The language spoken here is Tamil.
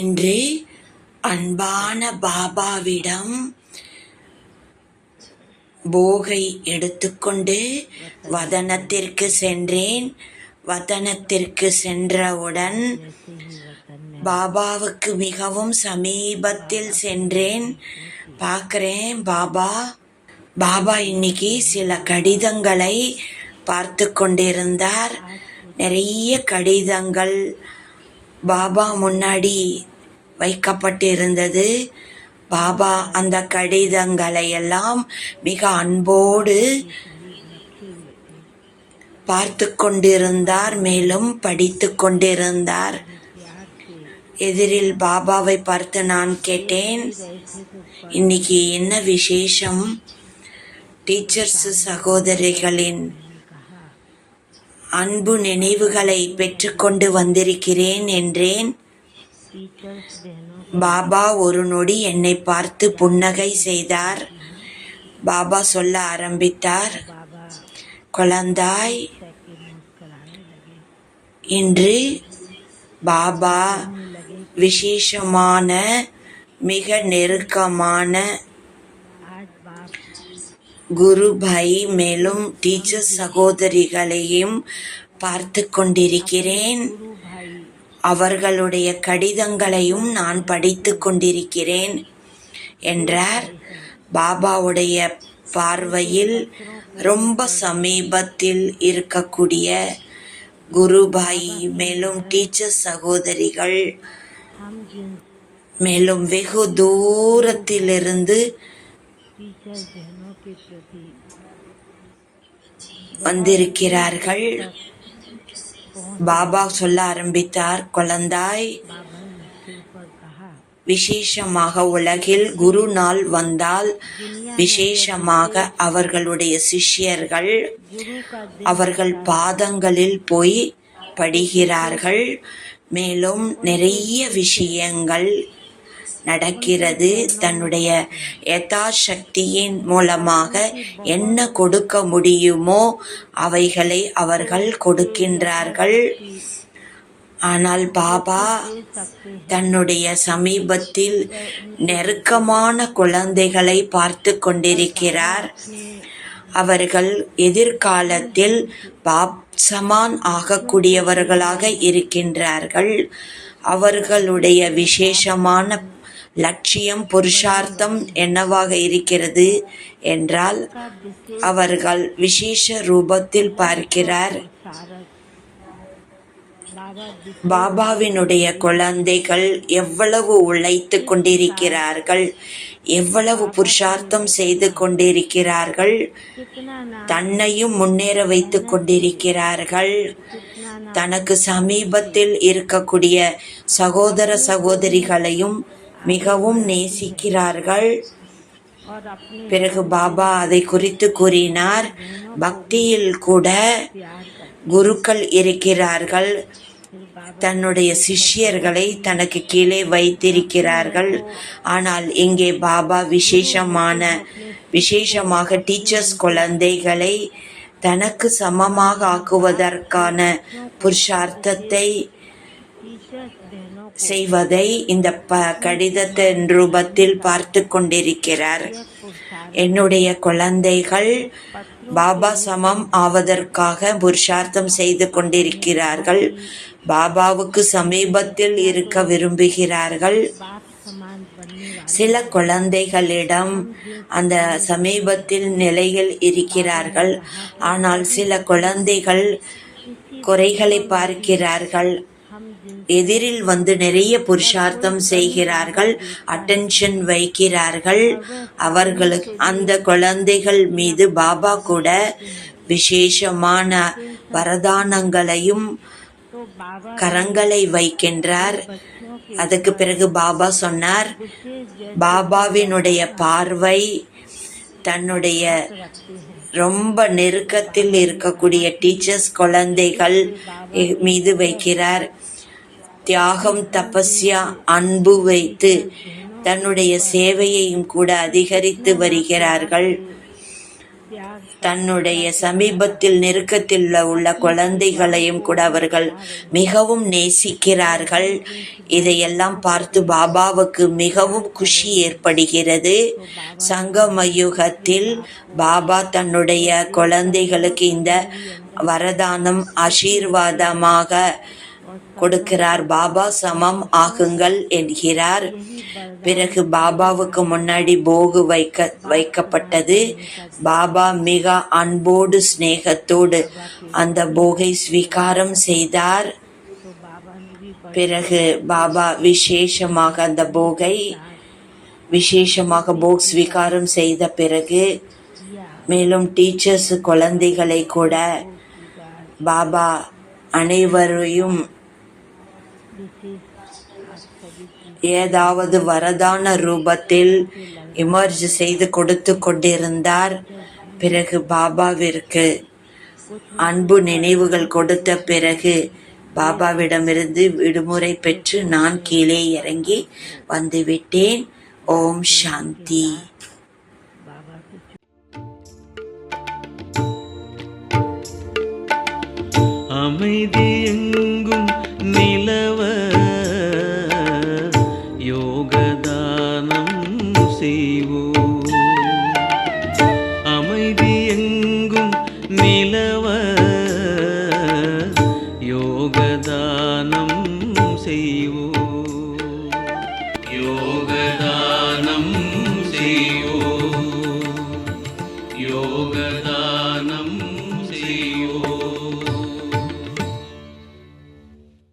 என்று அன்பான பாபாவிடம் போகை எடுத்துக்கொண்டு வதனத்திற்கு சென்றேன். வதனத்திற்கு சென்றவுடன் பாபாவுக்கு மிகவும் சமீபத்தில் சென்றேன். பார்க்குறேன் பாபா. பாபா இன்னைக்கு சில கடிதங்களை பார்த்து கொண்டிருந்தார். நிறைய கடிதங்கள் பாபா முன்னாடி வைக்கப்பட்டிருந்தது. பாபா அந்த கடிதங்களை எல்லாம் மிக அன்போடு பார்த்து கொண்டிருந்தார் மேலும் படித்து கொண்டிருந்தார். எதிரில் பாபாவை பார்த்து நான் கேட்டேன் இன்னைக்கு என்ன விசேஷம்? டீச்சர்ஸ் சகோதரிகளின் அன்பு நினைவுகளை பெற்றுக்கொண்டு வந்திருக்கிறேன் என்றேன். பாபா ஒரு நொடி என்னை பார்த்து புன்னகை செய்தார். பாபா சொல்ல ஆரம்பித்தார் குழந்தாய் இன்று பாபா விசேஷமான மிக நெருக்கமான குரு பாய் மேலும் டீச்சர் சகோதரிகளையும் பார்த்து கொண்டிருக்கிறேன். அவர்களுடைய கடிதங்களையும் நான் படித்து கொண்டிருக்கிறேன் என்றார். பாபாவுடைய பார்வையில் ரொம்ப சமீபத்தில் இருக்கக்கூடிய குருபாய் மேலும் டீச்சர் சகோதரிகள் மேலும் வெகு தூரத்திலிருந்து टीचर बहनों के प्रति வந்திருக்கிறார்கள் பாபா சொல்ல ஆரம்பித்தார் குழந்தாய் बाबा ने उसके ऊपर कहा விசேஷமாக உலகில் குரு நாள் வந்தால் दुनिया விசேஷமாக அவர்களுடைய சிஷ்யர்கள் गुरु का दिन அவர்கள் பாதங்களில் போய் படுகிறார்கள் மேலும் நிறைய விஷயங்கள் நடக்கிறது. தன்னுடைய யதாசக்தியின் மூலமாக என்ன கொடுக்க முடியுமோ அவைகளை அவர்கள் கொடுக்கின்றார்கள். ஆனால் பாபா தன்னுடைய சமீபத்தில் நெருக்கமான குழந்தைகளை பார்த்து கொண்டிருக்கிறார். அவர்கள் எதிர்காலத்தில் பாப் சமான் ஆகக்கூடியவர்களாக இருக்கின்றார்கள். அவர்களுடைய விசேஷமான லட்சியம் புருஷார்த்தம் என்னவாக இருக்கிறது என்றால் அவர்கள் விசேஷ ரூபத்தில் பார்க்கிறார். பாபாவினுடைய குழந்தைகள் எவ்வளவு உழைத்து கொண்டிருக்கிறார்கள் எவ்வளவு புருஷார்த்தம் செய்து கொண்டிருக்கிறார்கள் தன்னையும் முன்னேற வைத்து கொண்டிருக்கிறார்கள். தனக்கு சமீபத்தில் இருக்கக்கூடிய சகோதர சகோதரிகளையும் மிகவும் நேசிக்கிறார்கள். பிறகு பாபா அதை குறித்து கூறினார். பக்தியில் கூட குருக்கள் இருக்கிறார்கள். தன்னுடைய சிஷ்யர்களை தனக்கு கீழே வைத்திருக்கிறார்கள். ஆனால் இங்கே பாபா விசேஷமான விசேஷமாக டீச்சர்ஸ் குழந்தைகளை தனக்கு சமமாக ஆக்குவதற்கான புருஷார்த்தத்தை செய்வதை இந்த ப கடிதத்தின் ரூபத்தில் பார்த்து கொண்டிருக்கிறார். என்னுடைய குழந்தைகள் பாபா சமம் ஆவதற்காக புருஷார்த்தம் செய்து கொண்டிருக்கிறார்கள். பாபாவுக்கு சமீபத்தில் இருக்க விரும்புகிறார்கள். சில குழந்தைகளிடம் அந்த சமீபத்தில் நிலையில் இருக்கிறார்கள். ஆனால் சில குழந்தைகள் குறைகளை பார்க்கிறார்கள். எதிரில் வந்து நிறைய புருஷார்த்தம் செய்கிறார்கள் அட்டென்ஷன் வைக்கிறார்கள். அவர்களுக்கு அந்த குழந்தைகள் மீது பாபா கூட விசேஷமான வரதானங்களையும் கரங்களை வைக்கின்றார். அதுக்கு பிறகு பாபா சொன்னார் பாபாவினுடைய பார்வை தன்னுடைய ரொம்ப நெருக்கத்தில் இருக்கக்கூடிய டீச்சர்ஸ் குழந்தைகள் மீது வைக்கிறார். தியாகம் தபஸ்யா அன்பு வைத்து தன்னுடைய சேவையையும் கூட அதிகரித்து வருகிறார்கள். தன்னுடைய சமீபத்தில் நெருக்கத்தில் உள்ள குழந்தைகளையும் கூட அவர்கள் மிகவும் நேசிக்கிறார்கள். இதையெல்லாம் பார்த்து பாபாவுக்கு மிகவும் குஷி ஏற்படுகிறது. சங்கமயுகத்தில் பாபா தன்னுடைய குழந்தைகளுக்கு இந்த வரதானம் ஆசீர்வாதமாக கொடுக்கிறார். பாபா சமம் ஆகுங்கள் என்கிறார். பிறகு பாபாவுக்கு முன்னாடி போகு வைக்க வைக்கப்பட்டது. பாபா மிக அன்போடு சிநேகத்தோடு அந்த போகை ஸ்வீகாரம் செய்தார். பிறகு பாபா விசேஷமாக அந்த போகை விசேஷமாக போக் ஸ்வீகாரம் செய்த பிறகு மேலும் டீச்சர்ஸ் குழந்தைகளை கூட பாபா அனைவரையும் ஏதாவது வரதான ரூபத்தில் எமர்ஜ் செய்து கொடுத்து கொண்டிருந்தார். பிறகு பாபாவிற்கு அன்பு நினைவுகள் கொடுத்த பிறகு பாபாவிடமிருந்து விடுமுறை பெற்று நான் கீழே இறங்கி வந்துவிட்டேன். ஓம் சாந்தி. அமைதி யோகதானம் செய்வோம். அமைதி எங்கும் நிலவ யோகதானம் செய்வோம். யோ